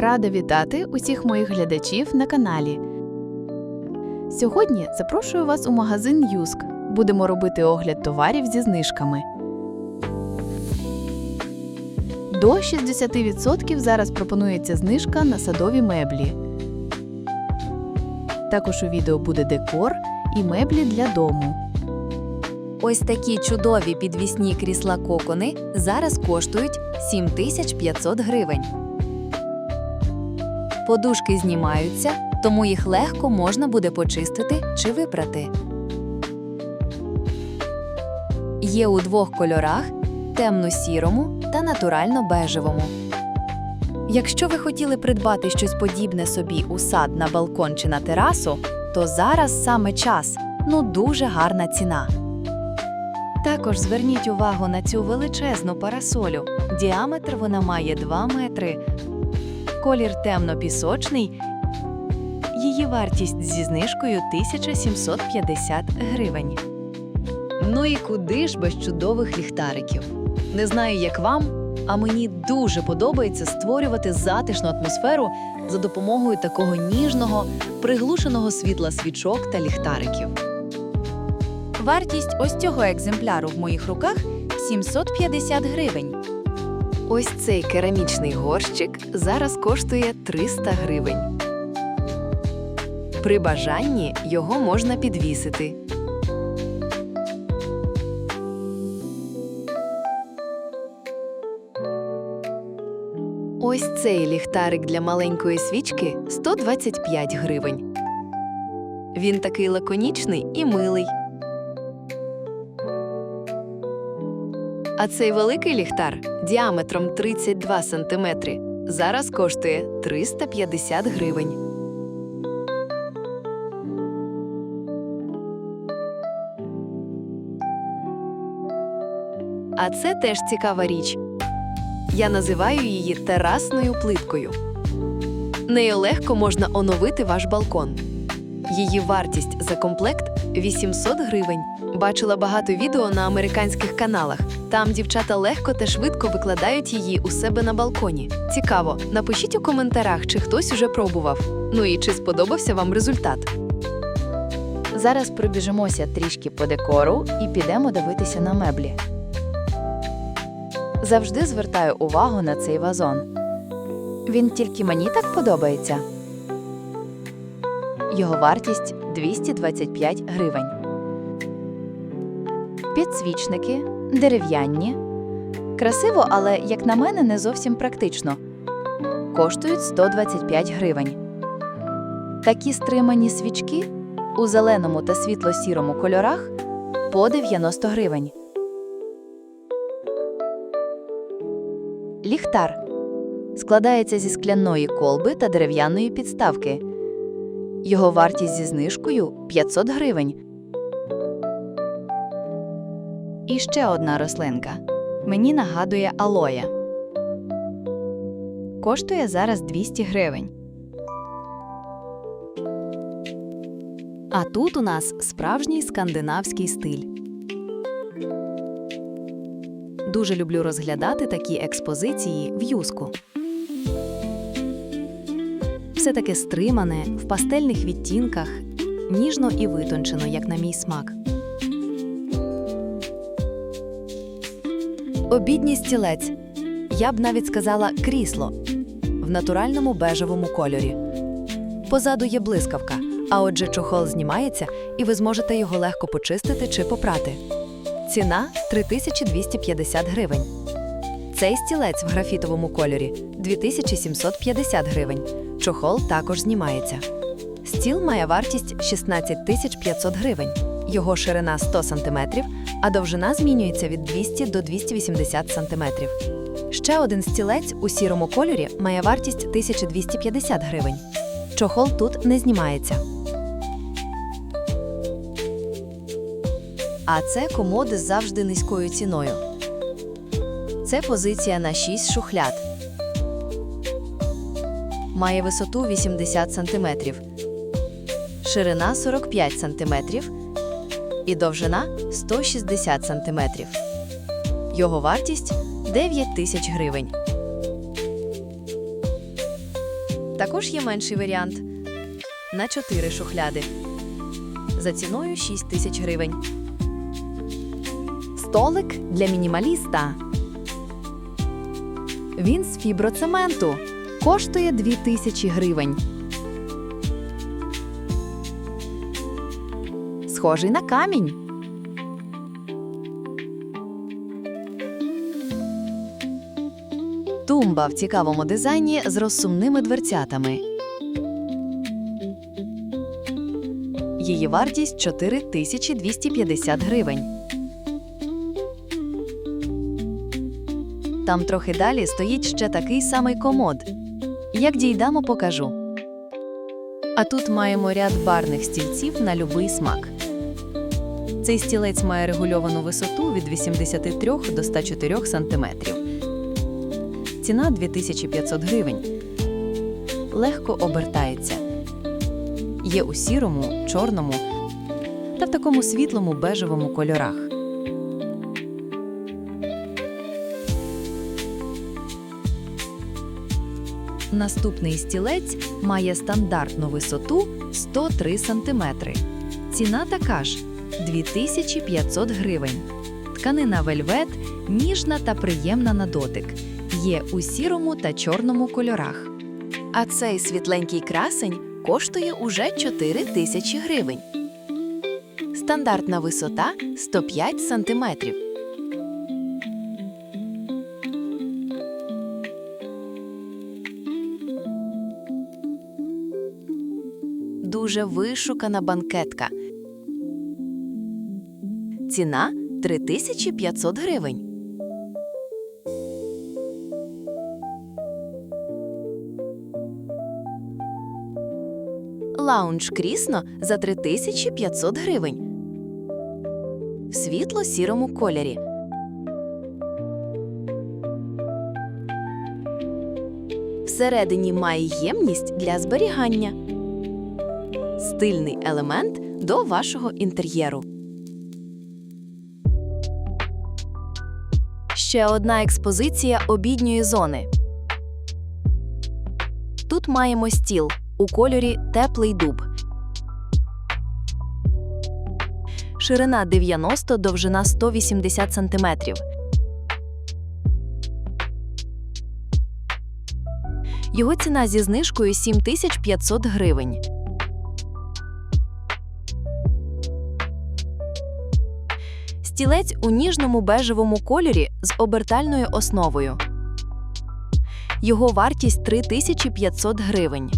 Рада вітати усіх моїх глядачів на каналі. Сьогодні запрошую вас у магазин Юск. Будемо робити огляд товарів зі знижками. До 60% зараз пропонується знижка на садові меблі. Також у відео буде декор і меблі для дому. Ось такі чудові підвісні крісла кокони зараз коштують 7500 гривень. Подушки знімаються, тому їх легко можна буде почистити чи випрати. Є у двох кольорах темно-сірому та натурально-бежевому. Якщо ви хотіли придбати щось подібне собі у сад на балкон чи на терасу, то зараз саме час ну дуже гарна ціна. Також зверніть увагу на цю величезну парасолю. Діаметр вона має 2 метри. Колір темно-пісочний. Її вартість зі знижкою 1750 гривень. Ну і куди ж без чудових ліхтариків? Не знаю, як вам, а мені дуже подобається створювати затишну атмосферу за допомогою такого ніжного, приглушеного світла свічок та ліхтариків. Вартість ось цього екземпляру в моїх руках 750 гривень. Ось цей керамічний горщик зараз коштує 300 гривень. При бажанні його можна підвісити. Ось цей ліхтарик для маленької свічки 125 гривень. Він такий лаконічний і милий. А цей великий ліхтар діаметром 32 см зараз коштує 350 гривень. А це теж цікава річ. Я називаю її терасною плиткою. Нею легко можна оновити ваш балкон. Її вартість за комплект 800 гривень. Бачила багато відео на американських каналах. Там дівчата легко та швидко викладають її у себе на балконі. Цікаво, напишіть у коментарях, чи хтось уже пробував. Ну і чи сподобався вам результат. Зараз пробіжимося трішки по декору і підемо дивитися на меблі. Завжди звертаю увагу на цей вазон. Він тільки мені так подобається. Його вартість 225 гривень. Підсвічники дерев'яні. Красиво, але, як на мене, не зовсім практично. Коштують 125 гривень. Такі стримані свічки у зеленому та світло-сірому кольорах по 90 гривень. Ліхтар складається зі скляної колби та дерев'яної підставки. Його вартість зі знижкою 500 гривень. І ще одна рослинка. Мені нагадує алоя. Коштує зараз 200 гривень. А тут у нас справжній скандинавський стиль. Дуже люблю розглядати такі експозиції в юску. Все таке стримане, в пастельних відтінках, ніжно і витончено, як на мій смак. Обідній стілець. Я б навіть сказала крісло в натуральному бежевому кольорі. Позаду є блискавка, а отже, чохол знімається, і ви зможете його легко почистити чи попрати. Ціна 3250 гривень. Цей стілець в графітовому кольорі 2750 гривень. Чохол також знімається. Стіл має вартість 16500 гривень. Його ширина 100 см, а довжина змінюється від 200 до 280 см. Ще один стілець у сірому кольорі має вартість 1250 гривень. Чохол тут не знімається. А це комоди з завжди низькою ціною. Це позиція на 6 шухляд. Має висоту 80 см, ширина 45 см і довжина 160 см. Його вартість 9 тисяч гривень. Також є менший варіант на 4 шухляди за ціною 6 тисяч гривень. Столик для мінімаліста. Він з фіброцементу. Коштує 2000 гривень. Схожий на камінь. Тумба в цікавому дизайні з розсумними дверцятами. Її вартість 4250 гривень. Там трохи далі стоїть ще такий самий комод. Як дійдемо, покажу. А тут маємо ряд барних стільців на любий смак. Цей стілець має регульовану висоту від 83 до 104 см. Ціна 2500 гривень. Легко обертається. Є у сірому, чорному та в такому світлому бежевому кольорах. Наступний стілець має стандартну висоту 103 см. Ціна така ж 2500 гривень. Тканина вельвет ніжна та приємна на дотик. Є у сірому та чорному кольорах. А цей світленький красень коштує уже 4 тисячі гривень. Стандартна висота 105 сантиметрів. Дуже вишукана банкетка. Ціна 3500 гривень. Лаунж крісно за 3500 гривень. В світло-сірому кольорі. Всередині має ємність для зберігання. Стильний елемент до вашого інтер'єру. Ще одна експозиція обідньої зони. Тут маємо стіл у кольорі теплий дуб. Ширина 90, довжина 180 см. Його ціна зі знижкою 7500 гривень. Стілець у ніжному бежевому кольорі з обертальною основою. Його вартість 3500 гривень.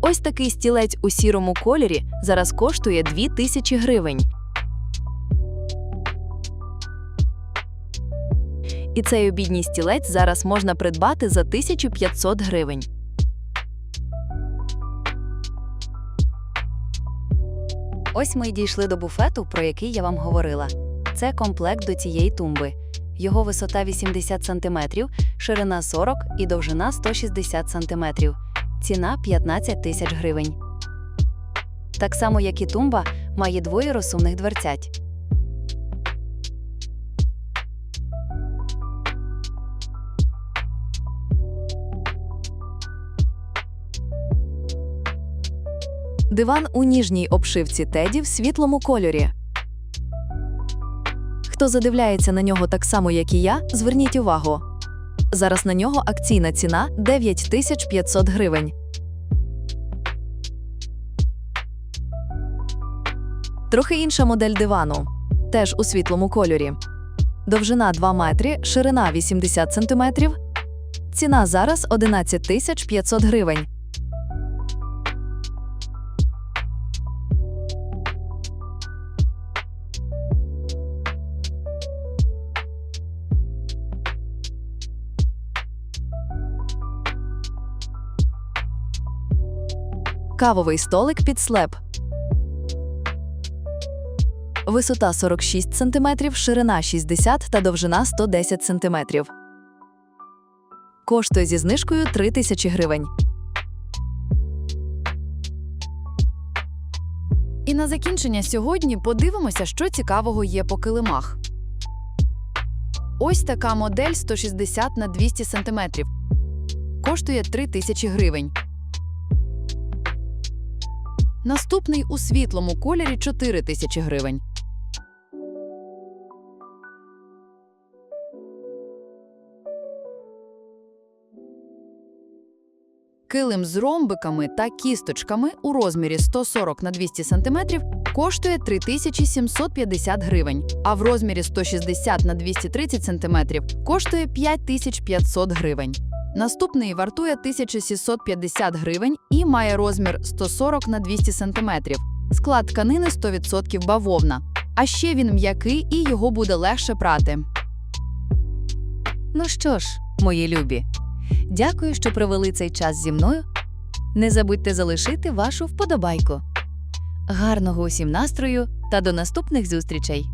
Ось такий стілець у сірому кольорі зараз коштує 2000 гривень. І цей обідній стілець зараз можна придбати за 1500 гривень. Ось ми й дійшли до буфету, про який я вам говорила. Це комплект до цієї тумби. Його висота 80 см, ширина 40 і довжина 160 см. Ціна 15 тисяч гривень. Так само, як і тумба, має двоє розсумних дверцять. Диван у ніжній обшивці теді в світлому кольорі. Хто задивляється на нього так само, як і я, зверніть увагу. Зараз на нього акційна ціна 9500 гривень. Трохи інша модель дивану. Теж у світлому кольорі. Довжина 2 метри, ширина 80 сантиметрів. Ціна зараз 11 500 гривень. Кавовий столик під слеп. Висота 46 см, ширина 60 та довжина 110 см. Коштує зі знижкою 3 тисячі гривень. І на закінчення сьогодні подивимося, що цікавого є по килимах. Ось така модель 160 на 200 см. Коштує 3 тисячі гривень. Наступний у світлому кольорі 4 тисячі гривень. Килим з ромбиками та кісточками у розмірі 140 на 200 см коштує 3750 гривень, а в розмірі 160 на 230 см коштує 5500 гривень. Наступний вартує 1650 гривень і має розмір 140 на 200 см. Склад тканини 100% бавовна. А ще він м'який і його буде легше прати. Ну що ж, мої любі, дякую, що провели цей час зі мною. Не забудьте залишити вашу вподобайку. Гарного усім настрою та до наступних зустрічей!